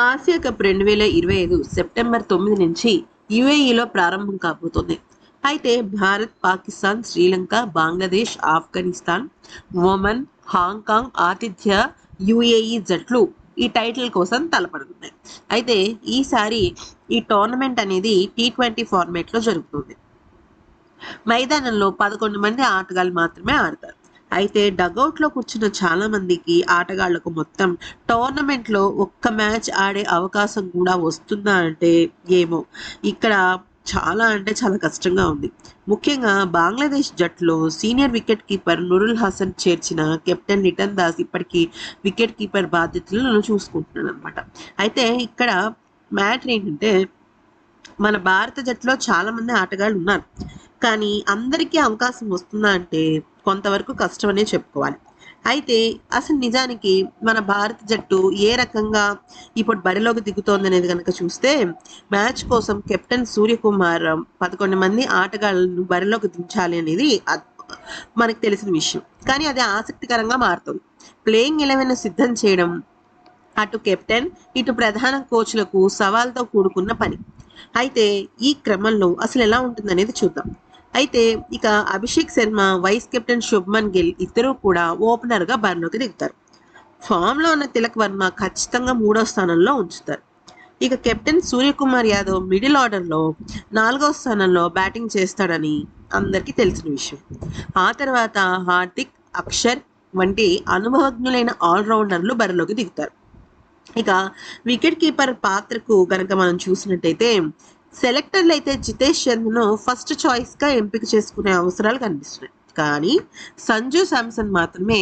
Asia cup రెండు వేల ఇరవై ఐదు సెప్టెంబర్ తొమ్మిది నుంచి యుఏఈలో ప్రారంభం కాబోతోంది. అయితే Bharat Pakistan Sri Lanka Bangladesh Afghanistan Oman Hong Kong ఆతిథ్య యుఏఈ జట్లు ఈ టైటిల్ కోసం తలపడుతున్నాయి. అయితే ఈసారి ఈ టోర్నమెంట్ అనేది టీ ట్వంటీ ఫార్మేట్లో జరుగుతుంది. మైదానంలో పదకొండు మంది ఆటగాళ్ళు మాత్రమే ఆడతారు. అయితే డగౌట్లో కూర్చున్న చాలా మందికి ఆటగాళ్ళకు మొత్తం టోర్నమెంట్లో ఒక్క మ్యాచ్ ఆడే అవకాశం కూడా వస్తుందా అంటే ఏమో. ఇక్కడ చాలా అంటే చాలా కష్టంగా ఉంది. ముఖ్యంగా బంగ్లాదేశ్ జట్టులో senior wicket keeper Nurul Hasan చేర్చిన కెప్టెన్ లిటన్ దాస్ ఇప్పటికీ వికెట్ కీపర్ బాధ్యతలను చూసుకుంటున్నాడు అనమాట అయితే ఇక్కడ మ్యాటర్ ఏంటంటే మన భారత జట్టులో చాలామంది ఆటగాళ్ళు ఉన్నారు. కానీ అందరికీ అవకాశం వస్తుందా అంటే కొంతవరకు కష్టమనే చెప్పుకోవాలి. అయితే అసలు నిజానికి మన భారత జట్టు ఏ రకంగా ఇప్పుడు బరిలోకి దిగుతోంది అనేది కనుక చూస్తే మ్యాచ్ కోసం కెప్టెన్ సూర్యకుమార్ పదకొండు మంది ఆటగాళ్ళను బరిలోకి దించాలి అనేది మనకు తెలిసిన విషయం. కానీ అది ఆసక్తికరంగా మారుతుంది. ప్లేయింగ్ ఎలెవెన్ సిద్ధం చేయడం అటు కెప్టెన్ ఇటు ప్రధాన కోచ్లకు సవాల్తో కూడుకున్న పని. అయితే ఈ క్రమంలో అసలు ఎలా ఉంటుందనేది చూద్దాం. అయితే ఇక అభిషేక్ శర్మ వైస్ కెప్టెన్ శుభ్మన్ గిల్ ఇద్దరూ కూడా ఓపెనర్గా బరిలోకి దిగుతారు. ఫామ్లో ఉన్న తిలక్ వర్మ ఖచ్చితంగా మూడో స్థానంలో ఉంచుతారు. ఇక కెప్టెన్ సూర్యకుమార్ యాదవ్ మిడిల్ ఆర్డర్లో నాలుగో స్థానంలో బ్యాటింగ్ చేస్తాడని అందరికీ తెలిసిన విషయం. ఆ తర్వాత హార్దిక్ అక్షర్ వంటి అనుభవజ్ఞులైన ఆల్రౌండర్లు బరిలోకి దిగుతారు. ఇక వికెట్ కీపర్ పాత్రకు కనుక మనం చూసినట్టయితే సెలెక్టర్లు అయితే జితేష్ శర్మను ఫస్ట్ చాయిస్గా ఎంపిక చేసుకునే అవసరాలు కనిపిస్తున్నాయి. కానీ సంజు శాంసన్ మాత్రమే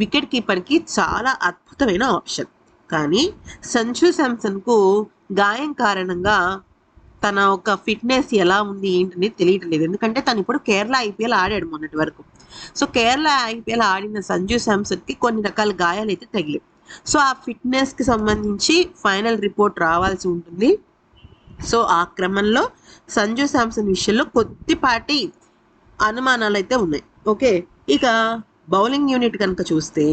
వికెట్ కీపర్కి చాలా అద్భుతమైన ఆప్షన్. కానీ సంజు శాంసన్కు గాయం కారణంగా తన ఒక ఫిట్నెస్ ఎలా ఉంది ఏంటని తెలియటం లేదు ఎందుకంటే తను ఇప్పుడు కేరళ ఐపీఎల్ ఆడాడు మొన్నటి వరకు. సో కేరళ ఐపీఎల్ ఆడిన సంజు శాంసన్కి కొన్ని రకాల గాయాలు అయితే తగిలేవు సో ఆ ఫిట్నెస్కి సంబంధించి ఫైనల్ రిపోర్ట్ రావాల్సి ఉంటుంది. సో ఆ క్రమంలో సంజు శాంసన్ విషయంలో కొద్దిపాటి అనుమానాలు అయితే ఉన్నాయి. ఓకే ఇక బౌలింగ్ యూనిట్ కనుక చూస్తే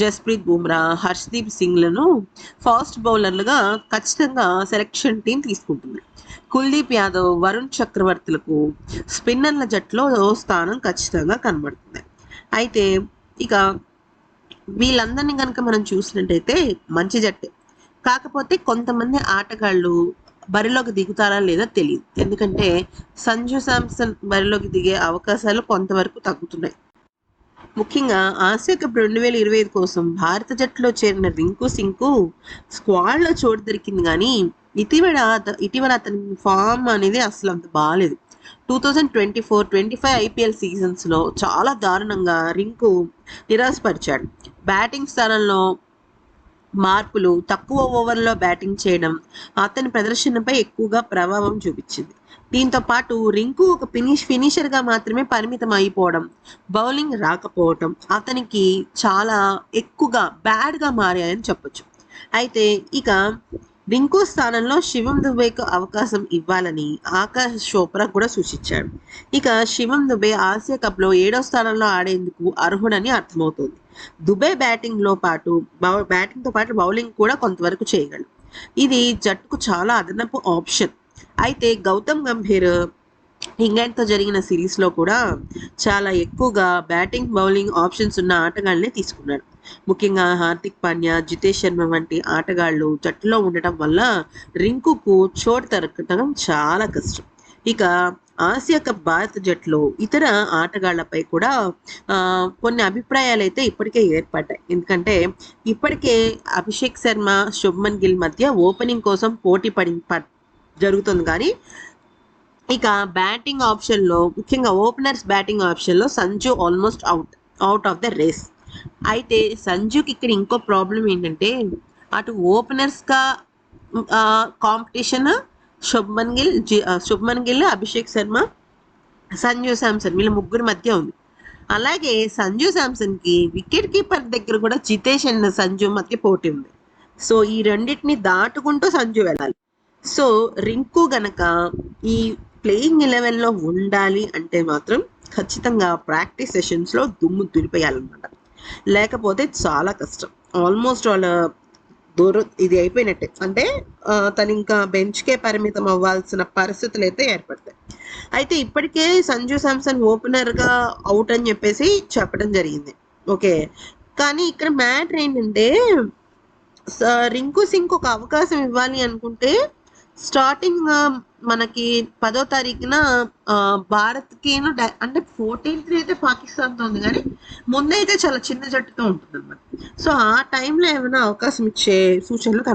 జస్ప్రీత్ బుమ్రా హర్షదీప్ సింగ్లను ఫాస్ట్ బౌలర్లుగా ఖచ్చితంగా సెలక్షన్ టీం తీసుకుంటుంది. కుల్దీప్ యాదవ్ వరుణ్ చక్రవర్తులకు స్పిన్నర్ల జట్లో స్థానం ఖచ్చితంగా కనబడుతుంది. అయితే ఇక వీళ్ళందరినీ కనుక మనం చూసినట్టయితే మంచి జట్టే. కాకపోతే కొంతమంది ఆటగాళ్ళు బరిలోకి దిగుతారా లేదా తెలియదు ఎందుకంటే సంజు శాంసన్ బరిలోకి దిగే అవకాశాలు కొంతవరకు తగ్గుతున్నాయి. ముఖ్యంగా ఆసియా కప్ రెండు వేల ఇరవై ఐదు కోసం భారత జట్టులో చేరిన రింకు సింగ్కు స్క్వాడ్లో చోటు దొరికింది కానీ ఇటీవల ఇటీవల అతని ఫామ్ అనేది అసలు అంత బాగాలేదు two thousand twenty four twenty five IPL సీజన్స్లో చాలా దారుణంగా రింకు నిరాశపరిచాడు. బ్యాటింగ్ స్థానంలో మార్పులు తక్కువ ఓవర్లో బ్యాటింగ్ చేయడం అతని ప్రదర్శనపై ఎక్కువగా ప్రభావం చూపించింది. దీంతో పాటు రింకు ఒక ఫినిష్ ఫినిషర్గా మాత్రమే పరిమితం అయిపోవడం బౌలింగ్ రాకపోవడం అతనికి చాలా ఎక్కువగా బ్యాడ్గా మారాయని చెప్పొచ్చు. అయితే ఇక రింకు స్థానంలో శివం దుబేకు అవకాశం ఇవ్వాలని ఆకాష్ చోప్రా కూడా సూచించాడు. ఇక శివం దుబే ఆసియా కప్లో ఏడో స్థానంలో ఆడేందుకు అర్హుడని అర్థమవుతుంది. దుబే బ్యాటింగ్లో పాటు బౌ బ్యాటింగ్తో పాటు బౌలింగ్ కూడా కొంతవరకు చేయగలడు. ఇది జట్టుకు చాలా అదనపు ఆప్షన్. అయితే గౌతమ్ గంభీర్ ఇంగ్లాండ్తో జరిగిన సిరీస్లో కూడా చాలా ఎక్కువగా బ్యాటింగ్ బౌలింగ్ ఆప్షన్స్ ఉన్న ఆటగాళ్ళనే తీసుకున్నాడు. ముఖ్యంగా హార్దిక్ పాండ్యా జితేష్ శర్మ వంటి ఆటగాళ్ళు జట్టులో ఉండటం వల్ల రింకుకు చోటు దొరకటం చాలా కష్టం. ఇక ఆసియా కప్ భారత జట్టులో ఇతర ఆటగాళ్ళపై కూడా కొన్ని అభిప్రాయాలు అయితే ఇప్పటికే ఏర్పడ్డాయి. ఎందుకంటే ఇప్పటికే అభిషేక్ శర్మ శుభ్మన్ గిల్ మధ్య ఓపెనింగ్ కోసం పోటీ పడి ప- జరుగుతుంది. కానీ ఇక బ్యాటింగ్ ఆప్షన్లో ముఖ్యంగా ఓపెనర్స్ బ్యాటింగ్ ఆప్షన్లో Sanju almost out out of the race. అయితే సంజుకి ఇక్కడ ఇంకో ప్రాబ్లం ఏంటంటే అటు ఓపెనర్స్గా కాంపిటీషన్ శుభ్మన్ గిల్ జి శుభ్మన్ గిల్ అభిషేక్ శర్మ సంజు శాంసన్ వీళ్ళ ముగ్గురు మధ్య ఉంది. అలాగే సంజు శాంసన్కి వికెట్ కీపర్ దగ్గర కూడా జితేష్ అండ్ సంజు మధ్య పోటీ ఉంది. సో ఈ రెండింటిని దాటుకుంటూ సంజు వెళ్ళాలి. సో రింకు గనక ఈ ప్లేయింగ్ ఎలెవెన్లో ఉండాలి అంటే మాత్రం ఖచ్చితంగా ప్రాక్టీస్ సెషన్స్లో దుమ్ము దులిపేయాలన్నమాట. లేకపోతే చాలా కష్టం. ఆల్మోస్ట్ వాళ్ళ దూరం ఇది అయిపోయినట్టే. అంటే తను ఇంకా బెంచ్కే పరిమితం అవ్వాల్సిన పరిస్థితులు అయితే ఏర్పడతాయి. అయితే ఇప్పటికే సంజు సామ్సన్ ఓపెనర్గా అవుట్ అని చెప్పేసి చెప్పడం జరిగింది. ఓకే. కానీ ఇక్కడ మ్యాటర్ ఏంటంటే రింకు సింగ్ ఒక అవకాశం ఇవ్వాలి అనుకుంటే స్టార్టింగ్ మనకి పదో తారీఖున ఆ, భారత్కి అంటే ఫోర్టీన్త్ అయితే పాకిస్తాన్తో ఉంది. కానీ ముందైతే చాలా చిన్న జట్టుతో ఉంటుంది అనమాట సో ఆ టైంలో ఏమైనా అవకాశం ఇచ్చే సూచనలు కనబడుతున్నాయి